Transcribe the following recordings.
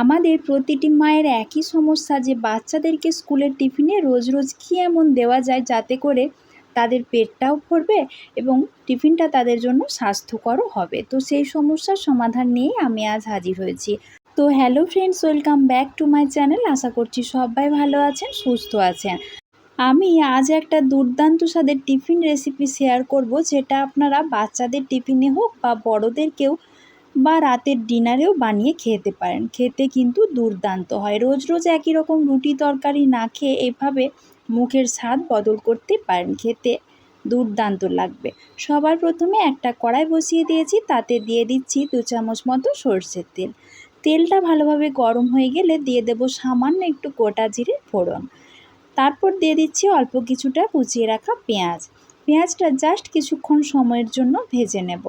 আমাদের প্রতিটি মায়ের একই সমস্যা যে বাচ্চাদেরকে স্কুলের টিফিনে রোজ রোজ কী এমন দেওয়া যায় যাতে করে তাদের পেটটাও ভরবে এবং টিফিনটা তাদের জন্য স্বাস্থ্যকরও হবে। তো সেই সমস্যার সমাধান নিয়েই আমি আজ হাজির হয়েছি। তো hello friends, welcome back to my channel. আশা করছি সবাই ভালো আছেন, সুস্থ আছেন। আমি আজ একটা দুর্দান্ত স্বাদের টিফিন রেসিপি শেয়ার করব, যেটা আপনারা বাচ্চাদের টিফিনে হোক বা বড়োদেরকেও বা রাতের ডিনারেও বানিয়ে খেতে পারেন। খেতে কিন্তু দুর্দান্ত হয়। রোজ রোজ একই রকম রুটি তরকারি না খেয়ে এভাবে মুখের স্বাদ বদল করতে পারেন। খেতে দুর্দান্ত লাগবে। সবার প্রথমে একটা কড়াই বসিয়ে দিয়েছি, তাতে দিয়ে দিচ্ছি দু চামচ মতো সর্ষের তেল। তেলটা ভালোভাবে গরম হয়ে গেলে দিয়ে দেব সামান্য একটু গোটা জিরে ফোড়ন। তারপর দিয়ে দিচ্ছি অল্প কিছুটা কুচিয়ে রাখা পেঁয়াজ। পেঁয়াজটা জাস্ট কিছুক্ষণ সময়ের জন্য ভেজে নেব।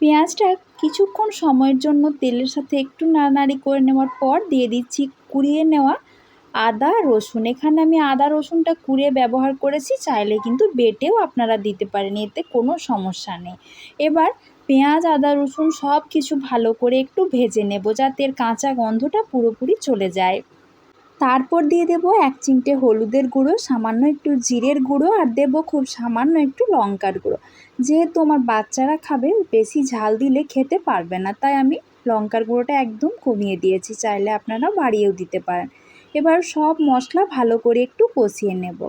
পেঁয়াজটা কিছুক্ষণ সময়ের জন্য তেলের সাথে একটু নাড়ানাড়ি করে নেওয়ার পর দিয়ে দিচ্ছি কুড়িয়ে নেওয়া আদা রসুন। এখানে আমি আদা রসুনটা কুড়িয়ে ব্যবহার করেছি, চাইলে কিন্তু বেটেও আপনারা দিতে পারেন, এতে কোনো সমস্যা নেই। এবার পেঁয়াজ, আদা, রসুন সব কিছু ভালো করে একটু ভেজে নেব, যাতে এর কাঁচা গন্ধটা পুরোপুরি চলে যায়। তারপর দিয়ে দেব এক চিমটে হলুদের গুঁড়ো, সামান্য একটু জিরের গুঁড়ো আর দেব খুব সামান্য একটু লঙ্কার গুঁড়ো। যেহেতু আমার বাচ্চারা খাবে, বেশি ঝাল দিলে খেতে পারবে না, তাই আমি লঙ্কার গুঁড়োটা একদম কমিয়ে দিয়েছি, চাইলে আপনারা বাড়িয়েও দিতে পারেন। এবার সব মশলা ভালো করে একটু কষিয়ে নেব।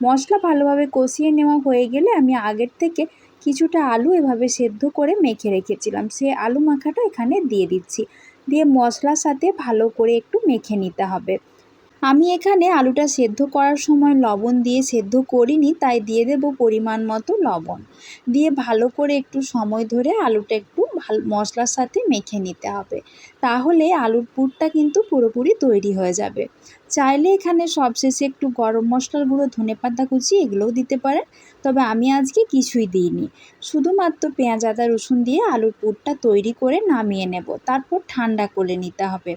মশলা ভালোভাবে কষিয়ে নেওয়া হয়ে গেলে আমি আগের থেকে কিছুটা আলু এভাবে সেদ্ধ করে মেখে রেখেছিলাম, সে আলু মাখাটা এখানে দিয়ে দিচ্ছি। দিয়ে মশলার সাথে ভালো করে একটু মেখে নিতে হবে। আমি এখানে আলুটা সেদ্ধ করার সময় লবণ দিয়ে সেদ্ধ করিনি, তাই দিয়ে দেব পরিমাণ মতো লবণ। দিয়ে ভালো করে একটু সময় ধরে আলুটা একটু ভালো, মশলার সাথে মেখে নিতে হবে। তাহলে আলুর পুরটা কিন্তু পুরোপুরি তৈরি হয়ে যাবে। চাইলে এখানে সবশেষে একটু গরম মশলার গুঁড়ো, ধনে পাতা কুচি এগুলোও দিতে পারেন, তবে আমি আজকে কিছুই দিইনি। শুধুমাত্র পেঁয়াজ, আদা, রসুন দিয়ে আলুর পুরটা তৈরি করে নামিয়ে নেব। তারপর ঠান্ডা করে নিতে হবে।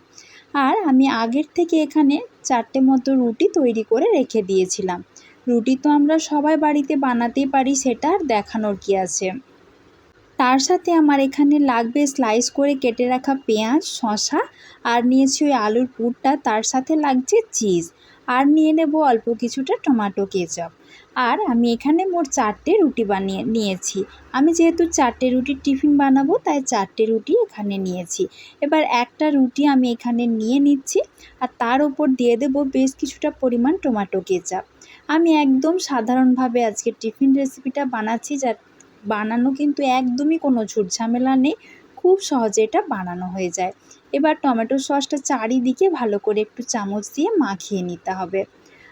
আর আমি আগের থেকে এখানে চারটে মতো রুটি তৈরি করে রেখে দিয়েছিলাম। রুটি তো আমরা সবাই বাড়িতে বানাতেই পারি, সেটা আর দেখানোর কি আছে? তার সাথে আমার এখানে লাগবে স্লাইস করে কেটে রাখা পেঁয়াজ শশা আর নিয়েছি ওই আলুর পুরটা, তার সাথে লাগছে চিজ আর নিয়ে নেব অল্প কিছুটা টমেটো কেচাপ। আর আমি এখানে মোট চারটে রুটি বানিয়ে নিয়েছি। আমি যেহেতু চারটে রুটির টিফিন বানাবো, তাই চারটে রুটি এখানে নিয়েছি। এবার একটা রুটি আমি এখানে নিয়ে নিচ্ছি, আর তার ওপর দিয়ে দেবো বেশ কিছুটা পরিমাণ টমেটো কেচাপ। আমি একদম সাধারণভাবে আজকে টিফিন রেসিপিটা বানাচ্ছি, যা বানানো কিন্তু একদমই কোনো ঝুট ঝামেলা নেই। খুব সহজে এটা বানানো হয়ে যায়। এবার টমেটো সসটা চারিদিকে ভালো করে একটু চামচ দিয়ে মাখিয়ে নিতে হবে।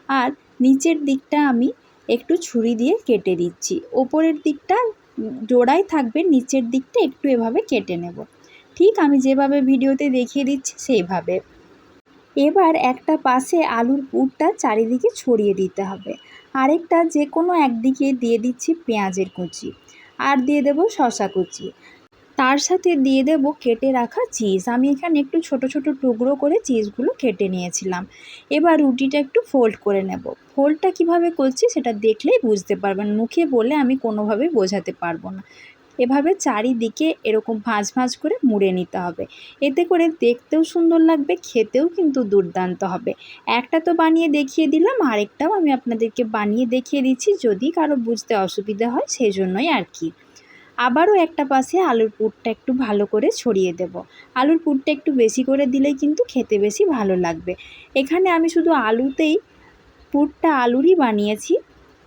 আর নিচের দিকটা আমি একটু ছুরি দিয়ে কেটে দিচ্ছি ওপরের দিকটা জোড়াই থাকবে, নিচের দিকটা একটু এভাবে কেটে নেব। ঠিক আমি যেভাবে ভিডিওতে দেখিয়ে দিচ্ছি সেইভাবে। এবার একটা পাশে আলুর পুরটা চারিদিকে ছড়িয়ে দিতে হবে। আরেকটা যে কোনো একদিকে দিয়ে দিচ্ছি পেঁয়াজের কুচি। আর দিয়ে দেব শশা কুচি। তার সাথে দিয়ে দেব কেটে রাখা চিজ। আমি এখানে একটু ছোট ছোট টুকরো করে চিজগুলো কেটে নিয়েছিলাম। এবার রুটিটা একটু ফোল্ড করে নেব। ফোল্ডটা কীভাবে করছি সেটা দেখলেই বুঝতে পারবেন। মুখে বলে আমি কোনোভাবেই বোঝাতে পারব না। এভাবে চারিদিকে এরকম ভাঁজ ভাঁজ করে মুড়ে নিতে হবে। এতে করে দেখতেও সুন্দর লাগবে, খেতেও কিন্তু দুর্দান্ত হবে। একটা তো বানিয়ে দেখিয়ে দিলাম, আরেকটাও আমি আপনাদেরকে বানিয়ে দেখিয়ে দিচ্ছি। যদি কারও বুঝতে অসুবিধা হয় সেই জন্যই আর কি। আবারও একটা পাশে আলুর পুরটা একটু ভালো করে ছড়িয়ে দেব। আলুর পুরটা একটু বেশি করে দিলেই কিন্তু খেতে বেশি ভালো লাগবে। এখানে আমি শুধু আলুতেই পুরটা আলুরই বানিয়েছি।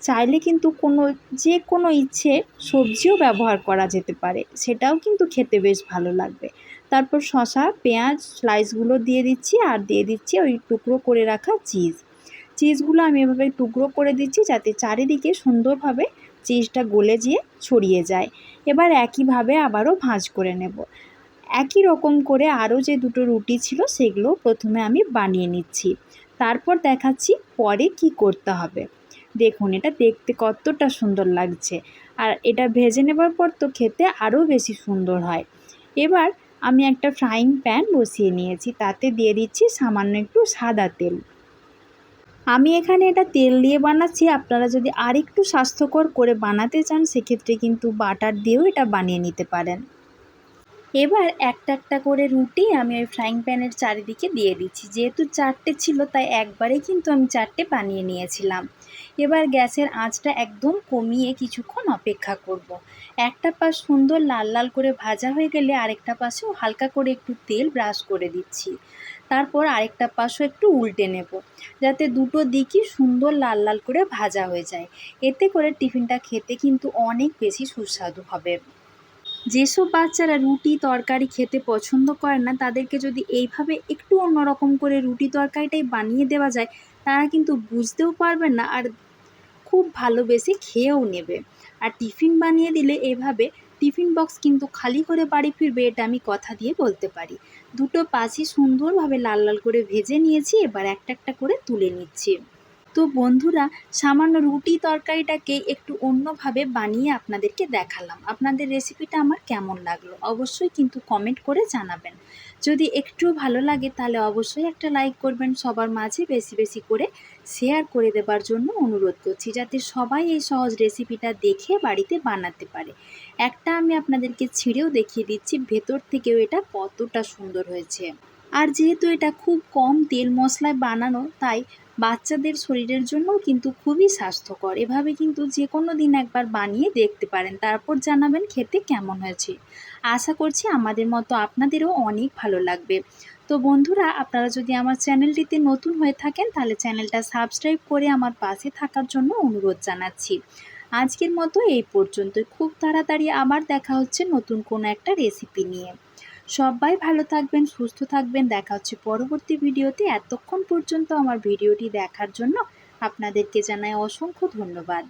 চাইলে কিন্তু কোনো, যে কোনো ইচ্ছে সবজিও ব্যবহার করা যেতে পারে, সেটাও কিন্তু খেতে বেশ ভালো লাগবে। তারপর শশা পেঁয়াজ, স্লাইসগুলো দিয়ে দিচ্ছি আর দিয়ে দিচ্ছি ওই টুকরো করে রাখা চিজ। চিজগুলো আমি এভাবে টুকরো করে দিচ্ছি যাতে চারিদিকে সুন্দরভাবে চিজটা গলে যেয়ে ছড়িয়ে যায়। এবার একইভাবে আবারও ভাঁজ করে নেব। একই রকম করে আরও যে দুটো রুটি ছিল সেগুলো প্রথমে আমি বানিয়ে নিচ্ছি। তারপর দেখাচ্ছি পরে কি করতে হবে। দেখুন, এটা দেখতে কতটা সুন্দর লাগছে। আর এটা ভেজে নেবার পর তো খেতে আরও বেশি সুন্দর হয়। এবার আমি একটা ফ্রাইং প্যান বসিয়ে নিয়েছি। তাতে দিয়ে দিচ্ছি সামান্য একটু সাদা তেল। আমি এখানে এটা তেল দিয়ে বানাচ্ছি। আপনারা যদি আরেকটু স্বাস্থ্যকর করে বানাতে চান, সেক্ষেত্রে কিন্তু বাটার দিয়েও এটা বানিয়ে নিতে পারেন। এবার একটা একটা করে রুটি আমি ওই ফ্রাইং প্যানের চারিদিকে দিয়ে দিচ্ছি। যেহেতু চারটে ছিল, তাই একবারে কিন্তু আমি চারটে বানিয়ে নিয়েছিলাম। এবার গ্যাসের আঁচটা একদম কমিয়ে কিছুক্ষণ অপেক্ষা করব। একটা পাশ সুন্দর লাল লাল করে ভাজা হয়ে গেলে আরেকটা পাশেও হালকা করে একটু তেল ব্রাশ করে দিচ্ছি। তারপর আরেকটা পাশও একটু উল্টে নেব, যাতে দুটো দিকই সুন্দর লাল লাল করে ভাজা হয়ে যায়। এতে করে টিফিনটা খেতে কিন্তু অনেক বেশি সুস্বাদু হবে। যেসব বাচ্চারা রুটি তরকারি খেতে পছন্দ করে না, তাদেরকে যদি এইভাবে একটু অন্যরকম করে রুটি তরকারিটাই বানিয়ে দেওয়া যায়, তারা কিন্তু বুঝতেও পারবে না আর খুব ভালোবেসে খেয়েও নেবে। আর টিফিন বানিয়ে দিলে এভাবে টিফিন বক্স কিন্তু খালি করে বাড়ি ফিরবে, এটা আমি কথা দিয়ে বলতে পারি। দুটো পাশই সুন্দরভাবে লাল লাল করে ভেজে নিয়েছি, এবার একটা একটা করে তুলে নিচ্ছি। তো বন্ধুরা, সামান্য রুটি তরকারিটাকে একটু অন্যভাবে বানিয়ে আপনাদেরকে দেখালাম। আপনাদের রেসিপিটা আমার কেমন লাগল অবশ্যই কিন্তু কমেন্ট করে জানাবেন। যদি একটু ভালো লাগে তাহলে অবশ্যই একটা লাইক করবেন। সবার মাঝে বেশি বেশি করে শেয়ার করে দেবার জন্য অনুরোধ করছি, যাতে সবাই এই সহজ রেসিপিটা দেখে বাড়িতে বানাতে পারে। একটা আমি আপনাদেরকে ছিঁড়েও দেখিয়ে দিচ্ছি, ভেতর থেকেও এটা কতটা সুন্দর হয়েছে। আর যেহেতু এটা খুব কম তেল মশলায় বানানো, তাই বাচ্চাদের শরীরের জন্যও কিন্তু খুবই স্বাস্থ্যকর। এভাবে কিন্তু যে কোনো দিন একবার বানিয়ে দেখতে পারেন। তারপর জানাবেন খেতে কেমন হয়েছে। আশা করছি আমাদের মতো আপনাদেরও অনেক ভালো লাগবে। তো বন্ধুরা, আপনারা যদি আমার চ্যানেলটিতে নতুন হয়ে থাকেন, তাহলে চ্যানেলটা সাবস্ক্রাইব করে আমার পাশে থাকার জন্য অনুরোধ জানাচ্ছি। আজকের মতো এই পর্যন্তই। খুব তাড়াতাড়ি আবার দেখা হচ্ছে নতুন কোনো একটা রেসিপি নিয়ে। সবাই ভালো থাকবেন, সুস্থ থাকবেন। দেখা হচ্ছে পরবর্তী ভিডিওতে। এতক্ষণ পর্যন্ত আমার ভিডিওটি দেখার জন্য আপনাদেরকে জানাই অসংখ্য ধন্যবাদ।